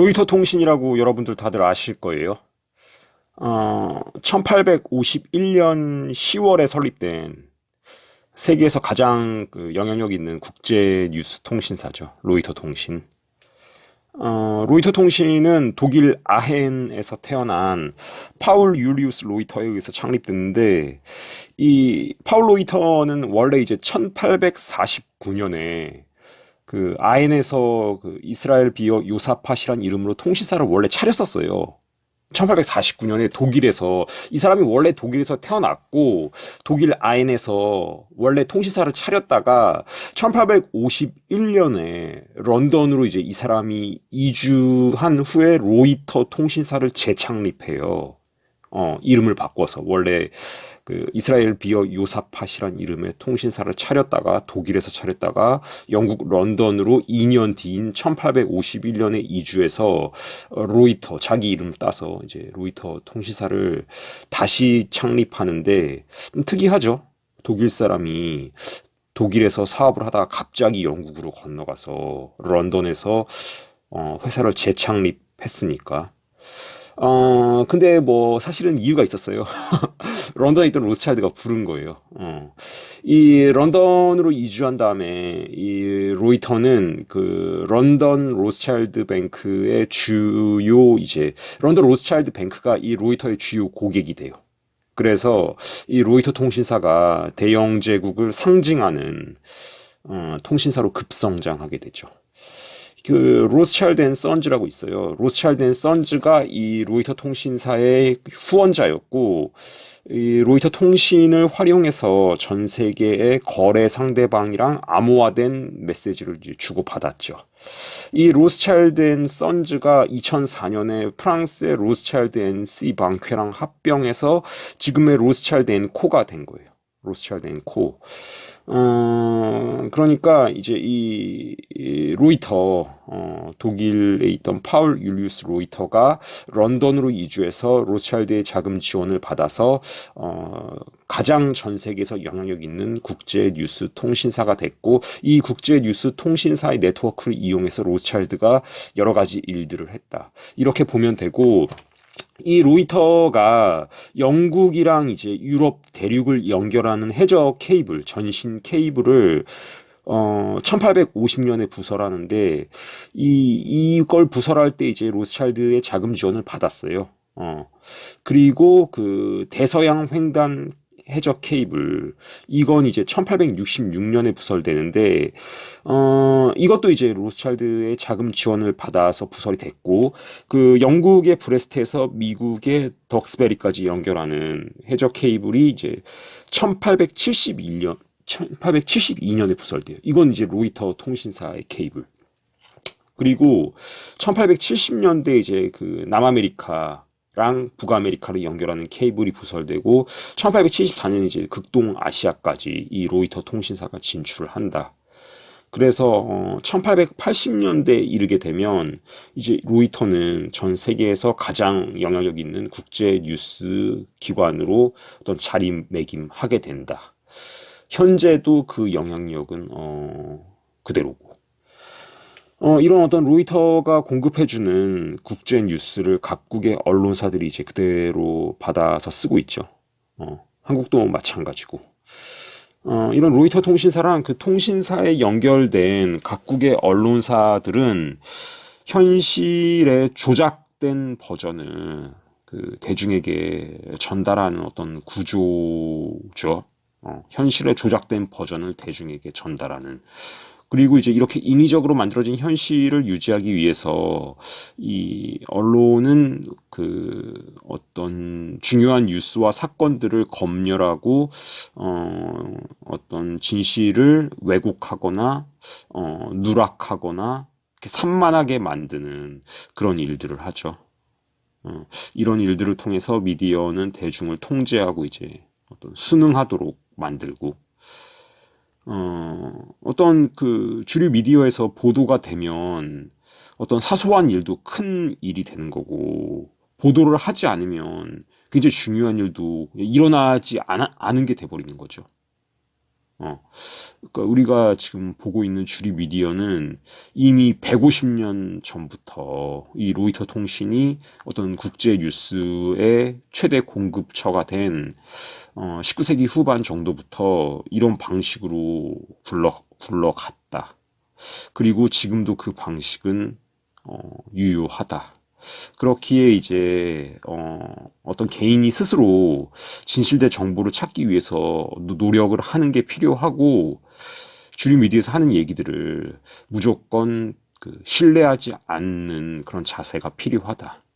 로이터 통신이라고 여러분들 다들 아실 거예요. 어, 1851년 10월에 설립된 세계에서 가장 그 영향력 있는 국제 뉴스 통신사죠. 로이터 통신. 어, 로이터 통신은 독일 아헨에서 태어난 파울 율리우스 로이터에 의해서 창립됐는데 이 파울 로이터는 원래 이제 1849년에 그 아헨에서 그 이스라엘 비어 요사팟이란 이름으로 통신사를 원래 차렸었어요. 1849년에 독일에서 이 사람이 원래 독일에서 태어났고 독일 아인에서 원래 통신사를 차렸다가 1851년에 런던으로 이제 이 사람이 이주한 후에 로이터 통신사를 재창립해요. 어, 이름을 바꿔서 원래 그 이스라엘 비어 요사팟이란 이름의 통신사를 차렸다가 독일에서 차렸다가 영국 런던으로 2년 뒤인 1851년에 이주해서 어, 로이터 자기 이름 따서 이제 로이터 통신사를 다시 창립하는데 좀 특이하죠. 독일 사람이 독일에서 사업을 하다가 갑자기 영국으로 건너가서 런던에서 어, 회사를 재창립했으니까 어, 근데 뭐 사실은 이유가 있었어요. 런던에 있던 로스차일드가 부른 거예요. 어. 이 런던으로 이주한 다음에 이 로이터는 그 런던 로스차일드 뱅크의 주요 이제 런던 로스차일드 뱅크가 이 로이터의 주요 고객이 돼요. 그래서 이 로이터 통신사가 대영 제국을 상징하는 어, 통신사로 급성장하게 되죠. 그 로스차일드 앤 선즈라고 있어요. 로스차일드 앤 선즈가 이 로이터 통신사의 후원자였고 이 로이터 통신을 활용해서 전 세계의 거래 상대방이랑 암호화된 메시지를 주고 받았죠. 이 로스차일드 앤 선즈가 2004년에 프랑스의 로스차일드 앤씨 방쾌랑 합병해서 지금의 로스차일드 앤 코가 된 거예요. 로스차일드 앤 코. 어, 그러니까 이제 이, 이 로이터, 어, 독일에 있던 파울 율리우스 로이터가 런던으로 이주해서 로스차일드의 자금 지원을 받아서 어, 가장 전 세계에서 영향력 있는 국제 뉴스 통신사가 됐고 이 국제 뉴스 통신사의 네트워크를 이용해서 로스차일드가 여러 가지 일들을 했다. 이렇게 보면 되고 이 로이터가 영국이랑 이제 유럽 대륙을 연결하는 해저 케이블, 전신 케이블을 어, 1850년에 부설하는데, 이, 이걸 부설할 때 이제 로스차일드의 자금 지원을 받았어요. 어, 그리고 그 대서양 횡단 해적 케이블 이건 이제 1866년에 부설되는데 어 이것도 이제 로스차일드의 자금 지원을 받아서 부설이 됐고 그 영국의 브레스트에서 미국의 덕스베리까지 연결하는 해적 케이블이 이제 1871년 1872년에 부설돼요. 이건 이제 로이터 통신사의 케이블. 그리고 1870년대 이제 그 남아메리카 랑 북아메리카를 연결하는 케이블이 부설되고 1874년 이제 극동 아시아까지 이 로이터 통신사가 진출한다. 그래서 어, 1880년대에 이르게 되면 이제 로이터는 전 세계에서 가장 영향력 있는 국제 뉴스 기관으로 어떤 자리매김하게 된다. 현재도 그 영향력은 어, 그대로고. 어, 이런 어떤 로이터가 공급해주는 국제 뉴스를 각국의 언론사들이 이제 그대로 받아서 쓰고 있죠. 어, 한국도 마찬가지고. 어, 이런 로이터 통신사랑 그 통신사에 연결된 각국의 언론사들은 현실에 조작된 버전을 그 대중에게 전달하는 어떤 구조죠. 어, 현실에 조작된 버전을 대중에게 전달하는 그리고 이제 이렇게 인위적으로 만들어진 현실을 유지하기 위해서 이 언론은 그 어떤 중요한 뉴스와 사건들을 검열하고 어 어떤 진실을 왜곡하거나 어 누락하거나 이렇게 산만하게 만드는 그런 일들을 하죠. 어, 이런 일들을 통해서 미디어는 대중을 통제하고 이제 어떤 순응하도록 만들고 어, 어떤 그 주류 미디어에서 보도가 되면 어떤 사소한 일도 큰 일이 되는 거고, 보도를 하지 않으면 굉장히 중요한 일도 일어나지 않, 않은 게 돼버리는 거죠. 어. 그러니까 우리가 지금 보고 있는 주류 미디어는 이미 150년 전부터 이 로이터 통신이 어떤 국제 뉴스의 최대 공급처가 된 어, 19세기 후반 정도부터 이런 방식으로 굴러 굴러갔다. 그리고 지금도 그 방식은 어, 유효하다. 그렇기에 이제 어, 어떤 개인이 스스로 진실된 정보를 찾기 위해서 노- 노력을 하는 게 필요하고 주류 미디어에서 하는 얘기들을 무조건 그 신뢰하지 않는 그런 자세가 필요하다.